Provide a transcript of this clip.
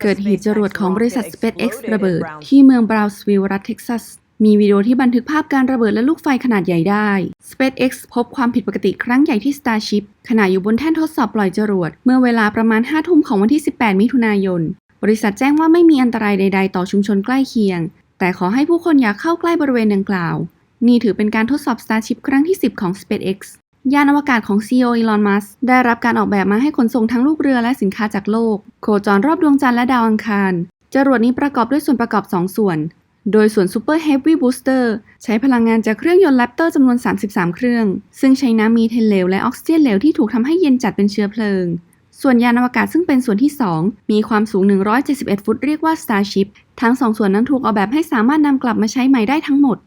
เกิดเหตุจรวดของบริษัท SpaceX ระเบิด ที่เมืองบราวน์สวิลล์รัฐเท็กซัส มีวิดีโอที่บันทึกภาพการระเบิดและลูกไฟขนาดใหญ่ได้ SpaceX พบความผิดปกติครั้งใหญ่ที่ Starship ขณะอยู่บนแท่นทดสอบปล่อยจรวด เมื่อเวลาประมาณ 5 ทุ่มของวันที่ 18 มิถุนายน บริษัทแจ้งว่าไม่มีอันตรายใด ๆ ต่อชุมชนใกล้เคียง แต่ขอให้ผู้คนอย่าเข้าใกล้บริเวณดังกล่าว นี่ถือเป็นการทดสอบ Starship ครั้งที่ 10 ของ SpaceX ยานอวกาศของ CEO Elon Musk ได้รับการออกแบบมาให้ขนส่งทั้งลูกเรือและสินค้าจากโลก โคจรรอบดวงจันทร์และดาวอังคาร จรวดนี้ประกอบด้วยส่วนประกอบ 2 ส่วน โดยส่วน Super Heavy Booster ใช้พลังงานจากเครื่องยนต์ Raptor จำนวน 33 เครื่อง ซึ่งใช้น้ำมีเทนเหลวและออกซิเจนเหลวที่ถูกทำให้เย็นจัดเป็นเชื้อเพลิง ส่วนยานอวกาศซึ่งเป็นส่วนที่ 2 มีความสูง 171 ฟุตเรียกว่า Starship ทั้งสองส่วนนั้นถูกออกแบบให้สามารถนำกลับมาใช้ใหม่ได้ทั้งหมด